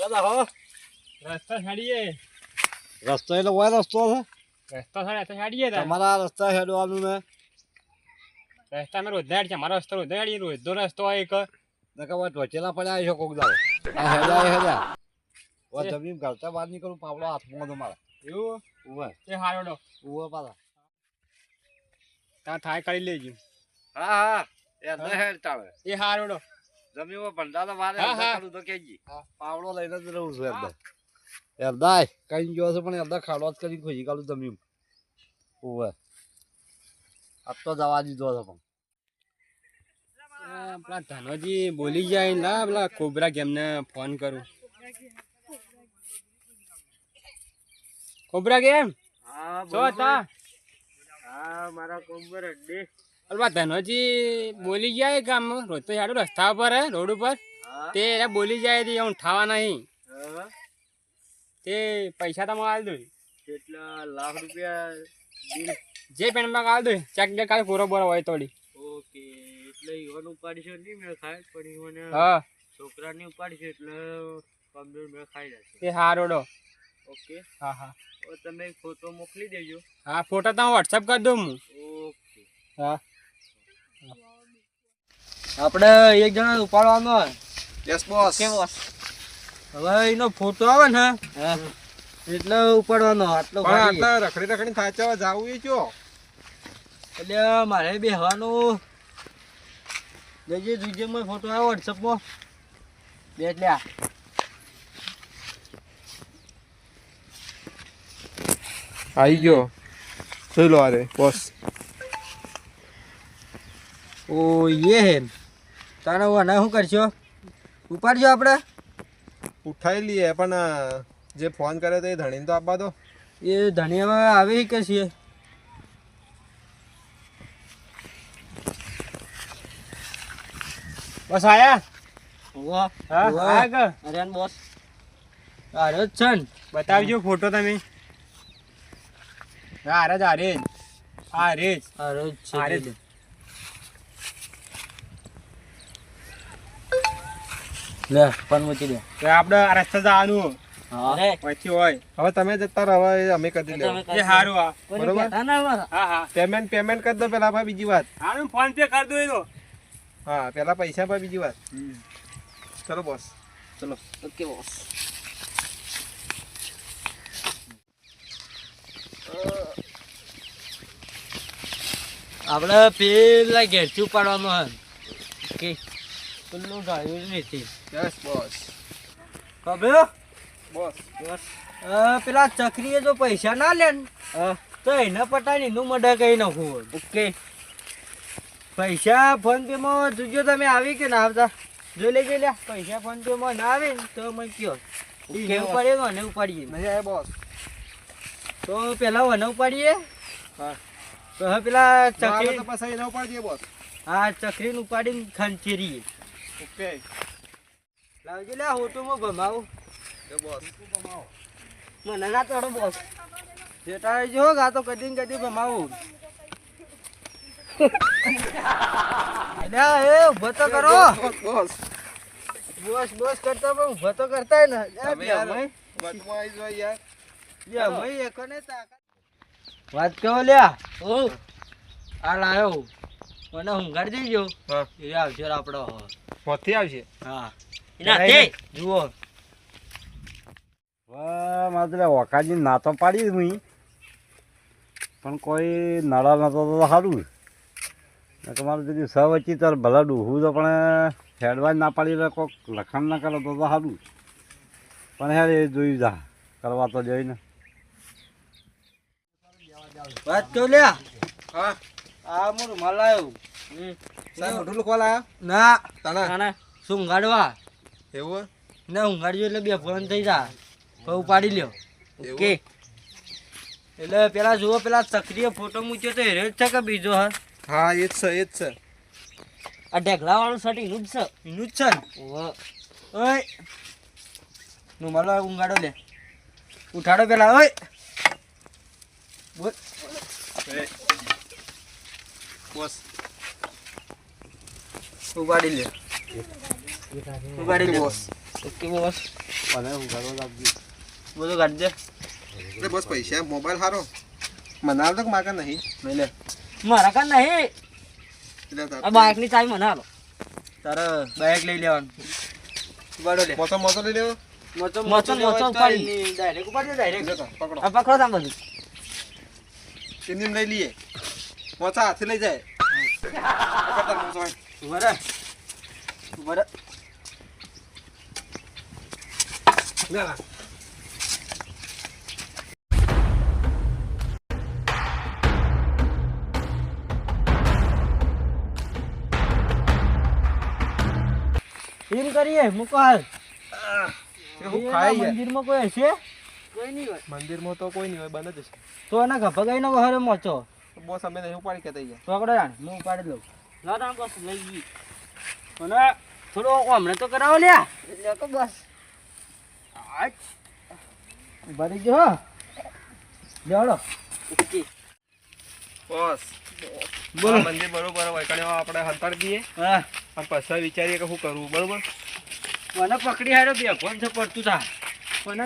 પેલા હો રસ્તો છાડીએ. રસ્તો એટલે હોય રસ્તો છે. રસ્તો છાડે તો તાર. તમારા રસ્તા હેડવાનું ને રસ્તા અમે રોજદાર છે મારો રસ્તો રોજદાર રોજનો રસ્તો હોય એક. નકર ટોચેલા પડ્યા છે કોક દાડો. આ હેડ્યા એ હેડ્યા ઓ જમીન ઘરતા બહાર નીકળું પાવડો હાથમાં તમારા એવું? ઉવે. એ હારોડો ઉવે પાછા. ત્યાં થાય કરી લેજો. હા હા. એ ન હેડ ચાલે એ હારોડો જમીનમાં ભંડારો વારે મારે કરું તો કેજી પાવડો લઈને જ રહું છું એરદા એરદાય કઈ ગયો છે પણ એરદા ખાડો જ કરી ખોજી કાઢું જમીન. આજ તો જવા દીધો છે પણ. પેલા ધનોજી બોલી જાય ના પેલા કોબરા કેમને ફોન કરું. કોબરા કેમ હા છો હતા? હા મારા કોમ્બર અડ્ડે અલબા ધનોજી બોલી જાય કામ રોજ તો યાડો રસ્તા ઉપર રોડ ઉપર. તે બોલી જાય તે હું ઠાવા નહીં. તે પૈસા તમે આલ દો. કેટલા? લાખ રૂપિયા જે પેનમાં આલ દો ચેક બે કાલે પૂરો બોરો હોય તોડી. ઓકે એટલે ઈવન ઉપાડીશું નહીં મેળ ખાય. પણ ઈવન હા. છોકરાને છે એટલે કમ્પ્યુટર મેં ખાઈ જશે. તે હારોડો ઓકે. હા હા. તમે ફોટો મોકલી દેજો. હા ફોટો તમે વોટ્સઅપ કરી દઉં હું. ઓકે. હા. આપણે એક જણા ઉપાડવાનો યસ બોસ કે બોસ હવે એનો ફોટો આવે ને એટલે ઉપાડવાનો આટલો પણ આટલા રખડી રખડી થાચવા જાવું એ ચો એટલે મારે બેહવાનું. જોજે માં ફોટો આવે વોટ્સઅપમાં. બે એટલે આ. આવી ગયો. જોઈ લો અરે બોસ ઓ યે હે. તારે આને શું કરશો? ઉપાડજો આપણે ઉઠાઈ લઈએ પણ જે ફોન કર્યો તો એ ધણીને તો આપવા દો. એ ધણી હવે આવે કે છીએ બસ આયા? વાહ હા? આયા કે? અરે બોસ. અરે છન બતાવજો ફોટો તમે. હા આરે જ. આરે જ. હા રે જ અરે જ છે અરે જ. લે પણ મૂકી દે. કે આપણે આ રસ્તે જવાનું અરે પછી હોય. હવે તમે જતા રહો હવે અમે કરી લેવું એ સારું આ બરોબર. હા હા. પેમેન્ટ પેમેન્ટ કરી દો પેલા ભાઈ બીજી વાત. હારું ફોન પે કરી દો એ તો. હા પેલા પૈસા ભાઈ બીજી વાત. ચલો બોસ ચલો. ઓકે બોસ આપણે પેલા ઘેરચું પાડવાનું હોય. કે પેલું ગાયું નથી. યસ બોસ ખબર બોસ પેલા ચકરીએ જો પૈસા ના લે તો એને પટાઈને નું મડા કઈ નાખવું ઓકે પૈસા ફોન પે માં જોજો તમે આવી કે ના આવતા. જોઈ લેજો લ્યા પૈસા ફોન પે માં ના આવે તો મને કયો. કે ઉપાડીએ તો અને ઉપાડીએ? મજા આવે બોસ તો પેલા વને ઉપાડીએ? હા. તો હવે પેલા ચકરી તો પછી એના ઉપાડીએ બોસ હા ચકરીને ઉપાડીને ખંચેરીએ. ઓકે લાવજો લ્યા હોટોમાં ભમાવું. એ બોસ. મને ના બોસ. જેટા જો ગા તો કદી ને કદી ભમાવું. અલ્યા એ ઊભો તો કરો. બોસ બોસ કરતા પણ ઊભો તો કરતા ને. વાત કહો લ્યા. ઓ આ લાયો. મને ઊંઘાડી જઈ ગયો એ આવશે આપડો. પોથી આવશે? હા. એના જુઓ. ઓકાજી ના તો પાડી હું પણ કોઈ નળા નતો તો સારું તમારું যদি સ વચ્ચે તાર ભલા ડૂહું તો પણ હેડવા જ ના પાડી કોક લખાણ ના કરો તો તો સારું પણ હેડ એ જોઈ જા કરવા તો જઈને વાત કહો લ્યા. હા. આ હું માલ આવ્યું મોઢું લખવા ના. તાના શું ઊંઘાડવા એવું ના ઊંઘાડજો એટલે બે ફોન થઈ જા. તો ઉપાડી લ્યો? ઓકે. એટલે પેલા જુઓ પેલા સક્રિય ફોટો મૂક્યો તો હેરો જ છે કે બીજો હા? હા એ જ છે એ જ છે. આ ઢેકલા વાળું શર્ટ એનું જ છે. એનું જ છે ઓય. નું મારો ઊંઘાડો લે. ઉઠાડો પેલા ઓય. બોલ. બોસ. ઉપાડી લે ઉપાડી લે બોસ ઓકે બોસ મને હું ઘરો આપજો બધું કાઢી દે. એટલે બસ પૈસા મોબાઈલ હારો. મને આવતો કે માકા નહીં. લઈ લે. મારા કાન નહીં. એટલે બાઇકની ચાવી મને હાલો. તારે બાઇક લઈ લેવાનું. બડો લે. મોટો મોટો લઈ લેવો. મોચો મોચો ઉપાડી. ડાયરેક્ટ ઉપાડી ડાયરેક્ટ પકડો. આ પકડો તામ બધું એની લઈ લઈએ. મોચા હાથે લઈ જાય. બરાબર લા. એમ કરીએ મૂકો હાલ એ હું ખાઈ જાય મંદિરમાં કોઈ હશે? કોઈ નહીં હોય. મંદિરમાં તો કોઈ નહીં હોય બંધ જ છે તો એના ગભા ગઈ નો વહારે મોચો. બોસ અમે નહીં ઉપાડી કે થઈ ગયા પકડો રાણ હું ઉપાડી લઉં. ના ના બસ લઈ ગઈ. અને થોડો હમણાં તો કરાવો લ્યા. એટલે તો બસ. હો. બોલો. મંદિર બરોબર આપણે દઈએ હા. અને પછી વિચારીએ કે શું કરવું બરોબર? મને પકડી હાડો બે ફોન છે પડતું થા. મને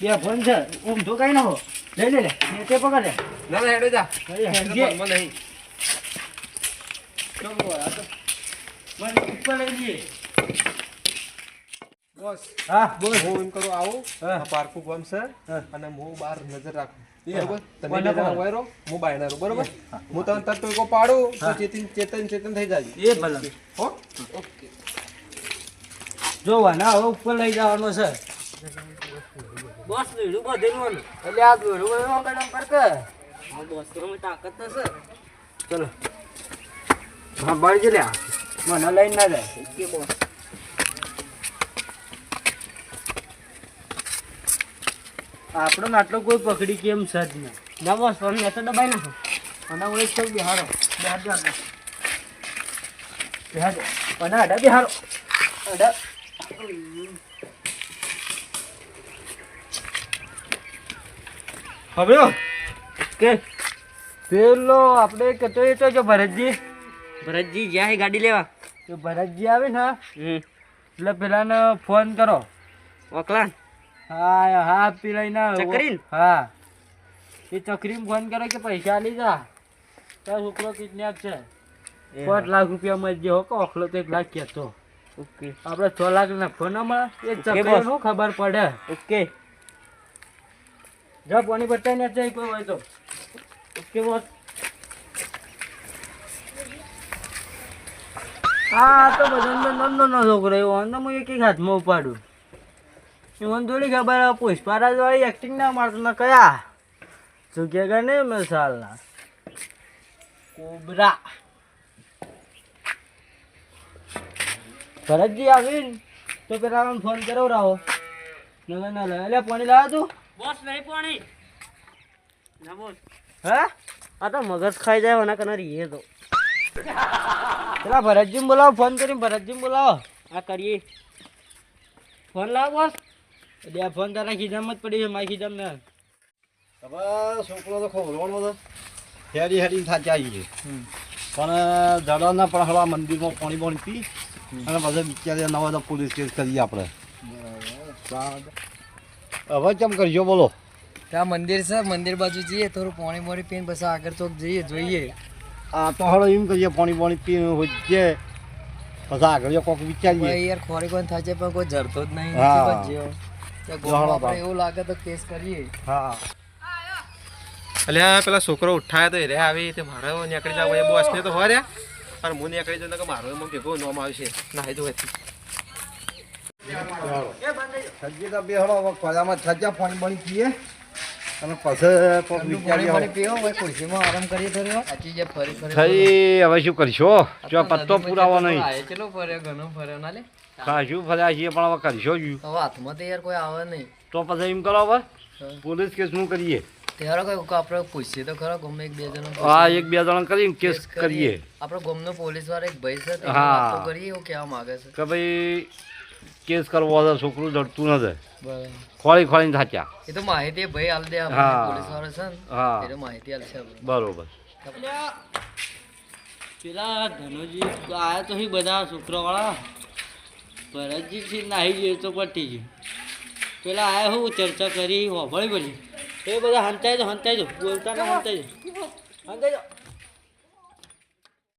બે ફોન છે ઓમ કઈ નાખો લઈ લે લે. તે પકડ. લે ના ના હેડો જા. નહીં. આ તો મને ઉપર લઈ જઈએ. બોસ. હા? બોલ હું એમ કરું આવું. હા. આ પારકું ગામ છે હા. અને હું બહાર નજર રાખું. બરોબર? તમે કોને બે જણા કોને? વહેરો, હું બાયણા રહું, બરોબર? હું. તને તરત ટોયકો પાડું તો ચેતન ચેતન ચેતન થઈ જાય એ ભલે. હો? ઓકે. જોવા ના હવે ઉપર લઈ જવાનો છે. બોસ લીડું બધેલું એટલે આ લીડું બધેલું મેડમ પર કે હા બોસ તો તાકાત છે. ચલો. હા બળી લે મને લઈને ના જાય. કે બોસ. આપણો આટલો કોઈ પકડી કેમ છે જ નહીં. ના બસ પણ મેં તો દબાઈ નાખો. અને હું એક બિહારો બિહાર જો આગળ. અને અડા બિહારો અડા હવે કે પેલો આપણે કહેતો એ તો જો ભરતજી. ભરતજી જ્યાં ગાડી લેવા. તો ભરતજી આવે ને એટલે પેલાને ફોન કરો. ઓકલા હા હા ના ચકરીન? હા. એ ચકરીને ફોન કરો કે પૈસા લઈ જા. તારો છોકરો કિડનેપ છે. પાંચ લાખ રૂપિયા માં જે હોકો ઓખલો તો એક લાખ કહેતો. ઓકે. આપણે છ લાખ ના ફોન મળે એ ચકરી શું ખબર પડે? ઓકે. જો પાણી બતાવી ને જાય કોઈ હોય તો. Okay boss. હા તો બધાને નંદો નો છોકરો એવો. અંદર હું એક એક હાથમાં ઉપાડું. મને થોડી ખબર પુષ્પારાજ વાળી એક્ટિંગ ના મારતો ના કયા? ચૂક્યા કે ને મસાલા કોબરા. ભરતજી આવીને તો પેલા ફોન કરો રાહો. ના ના લે એટલે પાણી લાવ તું. બસ નહીં પાણી. ના હે? આ તો મગજ ખાઈ જાય એના કને એ તો. પેલા ભરતજી બોલાવો ફોન કરીને ભરતજી બોલાવો. આ કરીએ. ફોન લાવો બોસ. એટલે ફોન તારા ખીજામાં જ પડી છે મારી ખીજામાં હવે છોકરો તો ખોલવાનો તો હેરી હેરી થાચી આવી છે પણ જડાના પણ હવા મંદિરમાં પાણી પાણી પી અને પછી બિચારે નવા તો પોલીસ કેસ કરીએ આપણે. હવે કેમ કરજો બોલો? ત્યાં મંદિર છે મંદિર બાજુ જઈએ થોડું પાણી પાણી પીને પછી આગળ ચોક જઈએ જોઈએ. આ તો હળો એમ કરીએ પાણી પાણી પીને હોઈએ પછી આગળ કોઈક વિચારીએ. યાર ખોરી કોઈ થાય છે પણ કોઈ જરતો જ નહીં હા. નથી ભજ્યો. ત્યાં જહાડો ગામમાં બાપ. આપણે એવું લાગે તો કેસ કરીએ. હા. અલ્યા પેલા છોકરો ઉઠાય તો રે આવી તે મારે નીકળી જાવ એ બોસ ને તો હોર્યા અને હું નીકળી જાઉં કે મારો એમાં ભેગો નોમ આવશે. ના એ હતી સજ્જી તો બે હળો હવે કોલામાં પાણી પાણી પીએ. અને પછી પાણી વિચારીએ ભાઈ ખુરશીમાં આરામ કરી જે ફરી ફરી હવે શું કરશો જો પત્તો પુરાવો નહીં. ચલો ફર્યો ઘણો ફર્યો ના લે? ખાશું ફર્યા છીએ પણ હવે કરશો જ. હવે હાથમાં તો યાર કોઈ આવે નહીં. તો પછી એમ કરો હવે. પોલીસ કેસનું કરીએ. ત્યારે કોઈ આપણે પૂછીએ તો ખરા ગમે એક બે જણ હા એક બે જણ કરીને કેસ કરીએ. આપણે ગમનો પોલીસવાળા એક ભાઈ છે હા. કરીએ એવું કહેવા માંગે છે. કે ભાઈ કેસ કરવો હતો છોકરું ડરતું નથી. ખોળી ખોળી ખોળીને થાચ્યા એ તો માહિતી ભાઈ હાલ દે પોલીસ વાળો છે ને હા. એ માહિતી આપણે બરોબર. પેલા ધનુજી આયા તો બધા છોકરા વાળા ભરતજી સિંહ નાહી ગયો તો પટી ગયું. પેલા આ હું ચર્ચા કરી, હોભળી બધી એ બધા હંતાઈ દો હંતાઈ દો, બોલતા ના હંતાઈ દો. હંતાઈ દો.